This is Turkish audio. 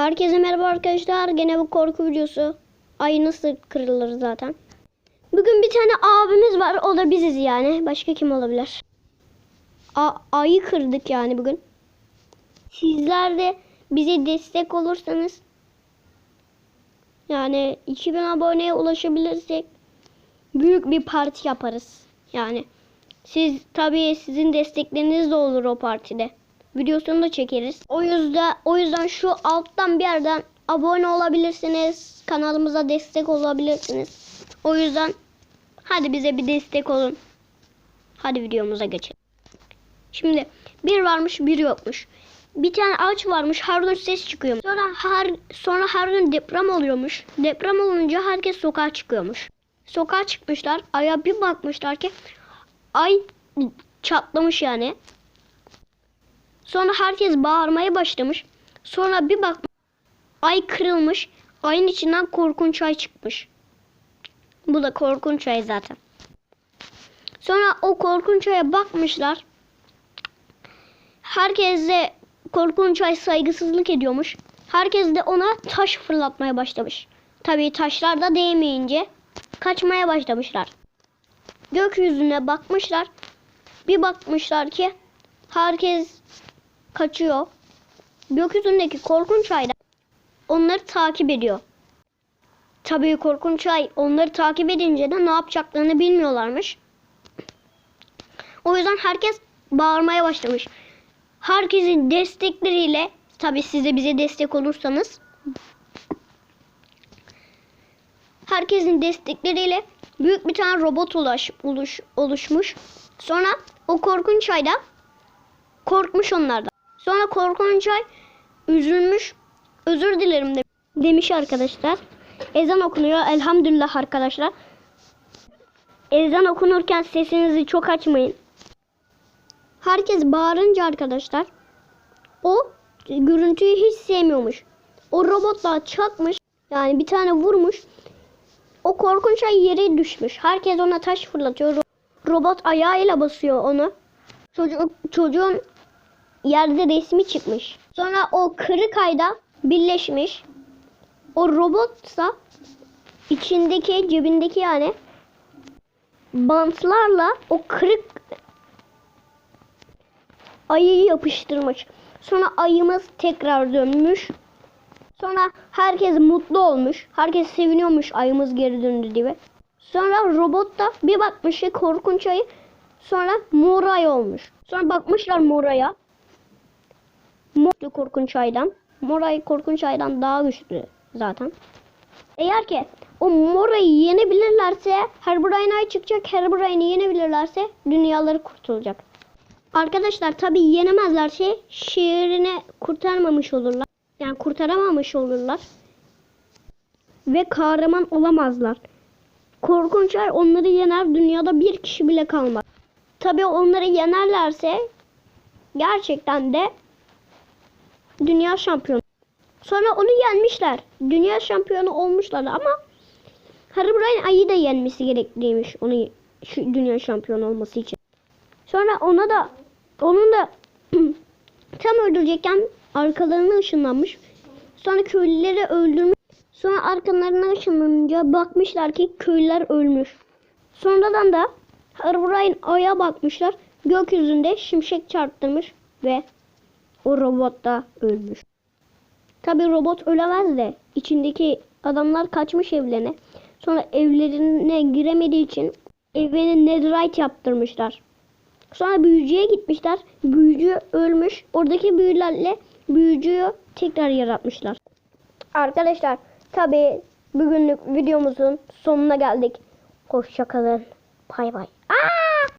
Herkese merhaba arkadaşlar. Gene bu korku videosu. Ay nasıl kırılır zaten. Bugün bir tane abimiz var. O da biziz yani. Başka kim olabilir? A ayı kırdık yani bugün. Sizler de bize destek olursanız yani 2000 aboneye ulaşabilirsek büyük bir parti yaparız. Yani siz tabii sizin destekleriniz de olur o partide. Videosunu da çekeriz. O yüzden o yüzden şu alttan bir yerden abone olabilirsiniz. Kanalımıza destek olabilirsiniz. O yüzden hadi bize bir destek olun. Hadi videomuza geçelim. Şimdi bir varmış bir yokmuş. Bir tane ağaç varmış her gün ses çıkıyormuş. Sonra her sonra her gün deprem oluyormuş. Deprem olunca herkes sokağa çıkıyormuş. Sokağa çıkmışlar. Aya bir bakmışlar ki ay çatlamış yani. Sonra herkes bağırmaya başlamış. Sonra bir bak ay kırılmış. Ayın içinden korkunç ay çıkmış. Bu da korkunç ay zaten. Sonra o korkunç aya bakmışlar. Herkes de korkunç ay saygısızlık ediyormuş. Herkes de ona taş fırlatmaya başlamış. Tabii taşlar da değmeyince kaçmaya başlamışlar. Gökyüzüne bakmışlar. Bir bakmışlar ki herkes kaçıyor. Gökyüzündeki korkunç ayda onları takip ediyor. Tabii korkunç ay onları takip edince de ne yapacaklarını bilmiyorlarmış. O yüzden herkes bağırmaya başlamış. Herkesin destekleriyle tabii siz de bize destek olursanız herkesin destekleriyle büyük bir tane robot ulaş, oluş, oluşmuş. Sonra o korkunç ayda korkmuş onlardan. Sonra korkunç ay üzülmüş. Özür dilerim de, demiş arkadaşlar. Ezan okunuyor. Elhamdülillah arkadaşlar. Ezan okunurken sesinizi çok açmayın. Herkes bağırınca arkadaşlar o görüntüyü hiç sevmiyormuş. O robotla çakmış. Yani bir tane vurmuş. O korkunç ay yere düşmüş. Herkes ona taş fırlatıyor. Ro- Robot ayağıyla basıyor onu. Çocuk, çocuğun yerde resmi çıkmış. Sonra o kırık ayda birleşmiş. O robotsa içindeki cebindeki yani bantlarla o kırık ayıyı yapıştırmış. Sonra ayımız tekrar dönmüş. Sonra herkes mutlu olmuş. Herkes seviniyormuş ayımız geri döndü diye. Sonra robot da bir bakmış ki korkunç ayı sonra mor ay olmuş. Sonra bakmışlar moraya. Mor korkunç aydan. Mor ay korkunç aydan daha güçlü zaten. Eğer ki o morayı yenebilirlerse Herobrine ay çıkacak. Herobrine'i yenebilirlerse dünyaları kurtulacak. Arkadaşlar tabi yenemezlerse şehrini kurtarmamış olurlar. Yani kurtaramamış olurlar. Ve kahraman olamazlar. Korkunçlar onları yener dünyada bir kişi bile kalmaz. Tabi onları yenerlerse gerçekten de dünya şampiyonu. Sonra onu yenmişler. Dünya şampiyonu olmuşlar ama Herobrine ayı da yenmesi gerekliymiş onu şu dünya şampiyonu olması için. Sonra ona da onun da tam öldürecekken arkalarına ışınlanmış. Sonra köylüleri öldürmüş. Sonra arkalarına ışınlanınca bakmışlar ki köylüler ölmüş. Sonradan da Herobrine aya bakmışlar. Gökyüzünde şimşek çarptırmış ve o robot da ölmüş. Tabi robot ölemez de içindeki adamlar kaçmış evlerine. Sonra evlerine giremediği için evine netherite yaptırmışlar. Sonra büyücüye gitmişler. Büyücü ölmüş. Oradaki büyülerle büyücüyü tekrar yaratmışlar. Arkadaşlar tabi bugünlük videomuzun sonuna geldik. Hoşçakalın. Bay bay. Aa!